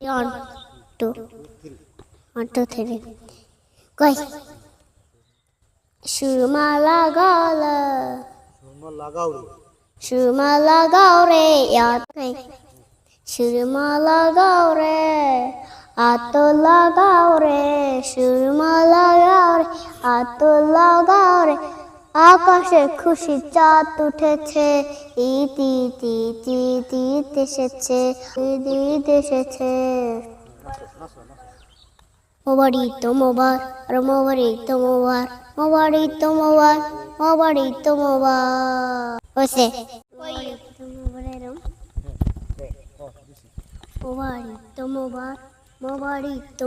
One, two, one, two, three. কই সুরমা লাগাল সুরমা লাগাও রে সুরমা লাগাও রে আত লাগাও রে। সুরমা লাগাও রে আত লাগাও রে। আকাশে খুশি চাঁদ উঠেছে। ঈদ ঈদ ঈদ ঈদ ঈদ এসেছে। ঈদ ঈদ এসেছে। মোবারি তো মোবার আর মোবারি তো মোবার মোবারি তো মোবার মোবারি তো মোবার হয়েছে তো মোবার মোবারি তো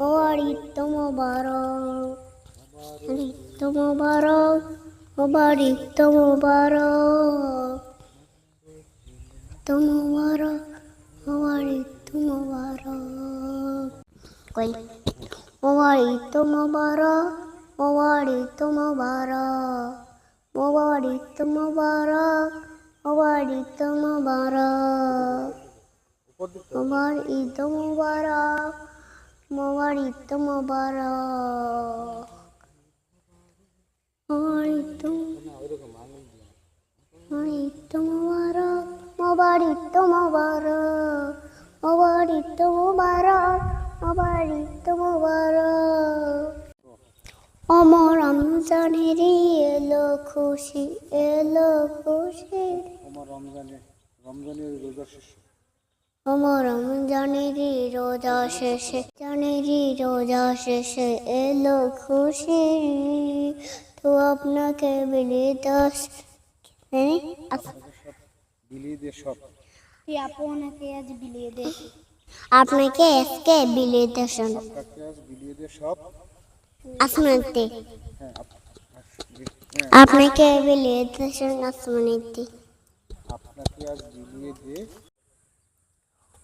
মোবার তো মোবার মোবারি তো মোবার তো মোবার মোবারি তো মোবার তো মোবার মোবারি তো মোবার কই মোবারি তো মোবার মোবারি তো মোবার মোবারি তো মোবার মোবারি তো মোবার উপর দিক মোবার ঈদ মোবারক মোবার ঈদ মোবারক মোবার ঈদ না ওইরকম আঙুল দিয়ে মোবার ঈদ মোবারক। মোবার ঈদ মোবারক। মোবার ঈদ মোবারক। মোবার ঈদ মোবারক। অমর রমজানেরই এলো খুশি এলো খুশি। আমার রমজানে রমজানের রোজা শেষ। আমার রমজানেরই রোজা শেষে জানেরই রোজা শেষে এলো খুশি। তো আপনাকে বিলি দশ বিলি দিয়ে সব। আপনাকে আজ বিলিয়ে দে আপনাকে আজকে বিলিয়ে কাকে আজ বিলিয়ে দিয়ে সব। আসমানতে। হ্যাঁ আপ- হ্যাঁ, আপনাকে বিলিয়ে দেন আসমানিতে। আপনাকে আজ বিলিয়ে দিয়ে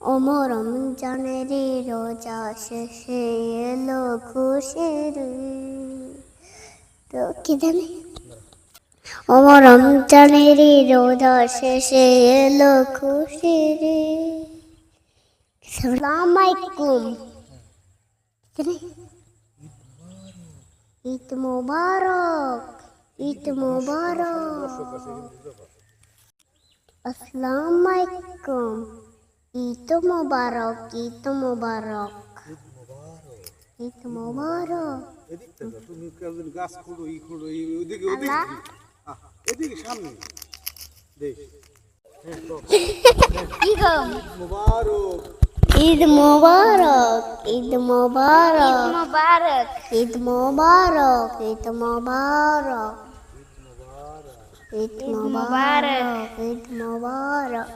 ওমর রমজানেরই রোজা শেষে এলো খুশির। তো কি জানি? ওমর রমজানেরই রোজা শেষে এলো খুশির। সালাম আলাইকুম ঈদ মোবারক ঈদ মোবারক। আসসালামু আলাইকুম ঈদ মোবারক ঈদ মোবারক। ঈদ মোবারক। তুমি গাছ খুঁড়ো ই খুঁড়ো ই ওদিকে এদিকে সামনে দেখ কি গম ঈদ মোবারক ঈদ মোবারক। মোবারক। ঈদ মোবারক ঈদ মোবারক। ঈদ মোবারক ঈদ মোবারক।